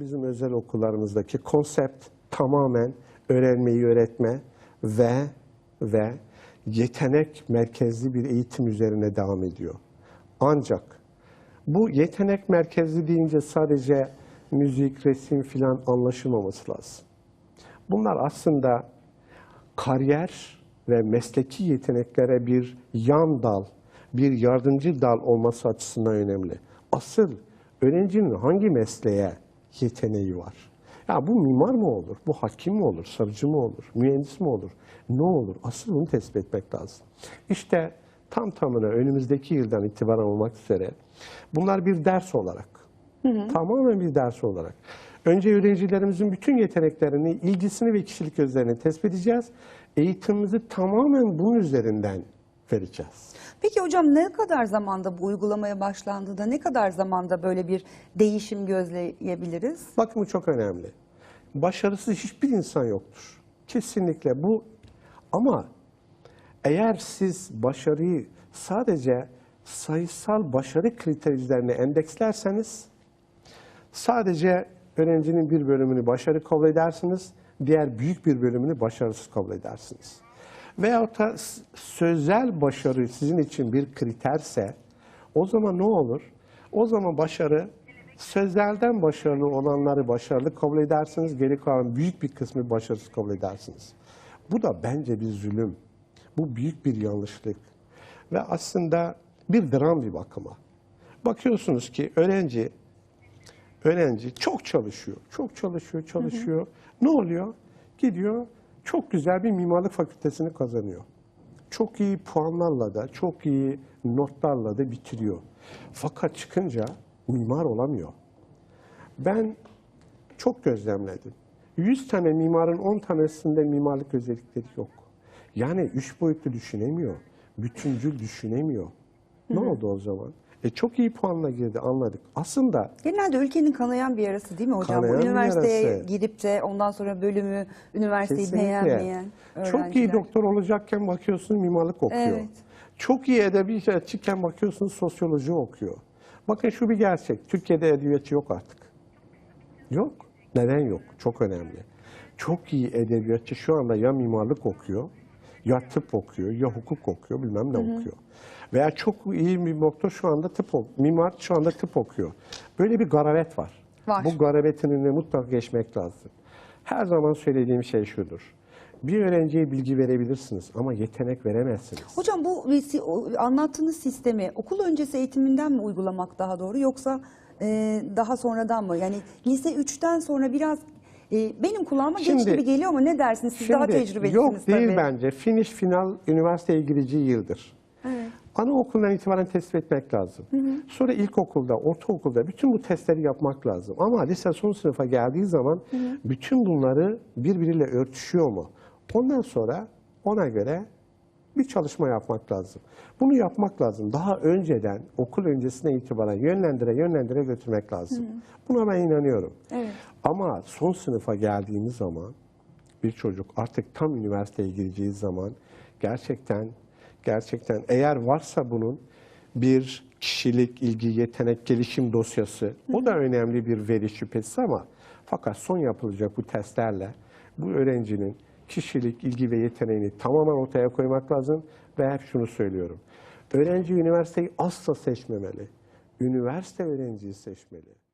bizim özel okullarımızdaki konsept tamamen öğrenmeyi öğretme ve ve yetenek merkezli bir eğitim üzerine devam ediyor. Ancak bu yetenek merkezli deyince sadece müzik, resim filan anlaşılmaması lazım. Bunlar aslında kariyer ve mesleki yeteneklere bir yan dal, bir yardımcı dal olması açısından önemli. Asıl öğrencinin hangi mesleğe yeteneği var? Ya bu mimar mı olur, bu hakim mi olur, sarıcı mı olur, mühendis mi olur, ne olur? Asıl bunu tespit etmek lazım. İşte tam tamına önümüzdeki yıldan itibaren olmak üzere bunlar bir ders olarak, tamamen bir ders olarak. Önce öğrencilerimizin bütün yeteneklerini, ilgisini ve kişilik özelliğini tespit edeceğiz. Eğitimimizi tamamen bunun üzerinden vereceğiz. Peki hocam ne kadar zamanda bu uygulamaya başlandığında ne kadar zamanda böyle bir değişim gözleyebiliriz? Bakın bu çok önemli. Başarısız hiçbir insan yoktur. Kesinlikle bu ama eğer siz başarıyı sadece sayısal başarı kriteri üzerine endekslerseniz sadece öğrencinin bir bölümünü başarı kabul edersiniz, diğer büyük bir bölümünü başarısız kabul edersiniz. Veyahut da sözel başarı sizin için bir kriterse o zaman ne olur? O zaman başarı sözelden başarılı olanları başarılı kabul edersiniz, geri kalan büyük bir kısmı başarısız kabul edersiniz. Bu da bence bir zulüm. Bu büyük bir yanlışlık. Ve aslında bir dram bir bakıma. Bakıyorsunuz ki öğrenci öğrenci çok çalışıyor. Çok çalışıyor, çalışıyor. Ne oluyor? Gidiyor çok güzel bir mimarlık fakültesini kazanıyor. Çok iyi puanlarla da, çok iyi notlarla da bitiriyor. Fakat çıkınca mimar olamıyor. Ben çok gözlemledim. 100 tane mimarın 10 tanesinde mimarlık özellikleri yok. Yani üç boyutlu düşünemiyor. Bütüncül düşünemiyor. Ne oldu o zaman? E çok iyi puanla girdi anladık. Aslında Genelde ülkenin kanayan bir yarası değil mi hocam? Bu Kanayan bir üniversiteye yarası. girip de ondan sonra bölümü, üniversiteyi Kesinlikle. beğenmeyen Çok iyi öğrenciler. doktor olacakken bakıyorsun mimarlık okuyor. Evet. Çok iyi edebiyatçıyken bakıyorsun sosyoloji okuyor. Bakın şu bir gerçek. Türkiye'de edebiyatçı yok artık. Yok. Neden yok? Çok önemli. Çok iyi edebiyatçı şu anda ya mimarlık okuyor, ya tıp okuyor, ya hukuk okuyor, bilmem ne okuyor. Veya çok iyi bir doktor şu anda tıp mimar şu anda tıp okuyor. Böyle bir garavet var. Var. Bu garabetin önüne mutlaka geçmek lazım. Her zaman söylediğim şey şudur. Bir öğrenciye bilgi verebilirsiniz ama yetenek veremezsiniz. Hocam bu anlattığınız sistemi okul öncesi eğitiminden mi uygulamak daha doğru yoksa e, daha sonradan mı? Yani lise 3'ten sonra biraz e, benim kulağıma Şimdi- gibi geliyor ama ne dersiniz? Siz daha tecrübelisiniz Yok değil tabii. bence. Finish final üniversiteye gireceği yıldır. Evet. Anaokulundan itibaren tespit etmek lazım. Sonra ilkokulda, ortaokulda bütün bu testleri yapmak lazım. Ama lise son sınıfa geldiği zaman bütün bunları birbiriyle örtüşüyor mu? Ondan sonra ona göre bir çalışma yapmak lazım. Bunu yapmak lazım. Daha önceden, okul öncesine itibaren yönlendire yönlendire götürmek lazım. Buna ben inanıyorum. Evet. Ama son sınıfa geldiğimiz zaman bir çocuk artık tam üniversiteye gireceği zaman gerçekten gerçekten eğer varsa bunun bir kişilik, ilgi, yetenek, gelişim dosyası o da önemli bir veri şüphesi ama fakat son yapılacak bu testlerle bu öğrencinin kişilik, ilgi ve yeteneğini tamamen ortaya koymak lazım ve hep şunu söylüyorum. Öğrenci üniversiteyi asla seçmemeli. Üniversite öğrenciyi seçmeli.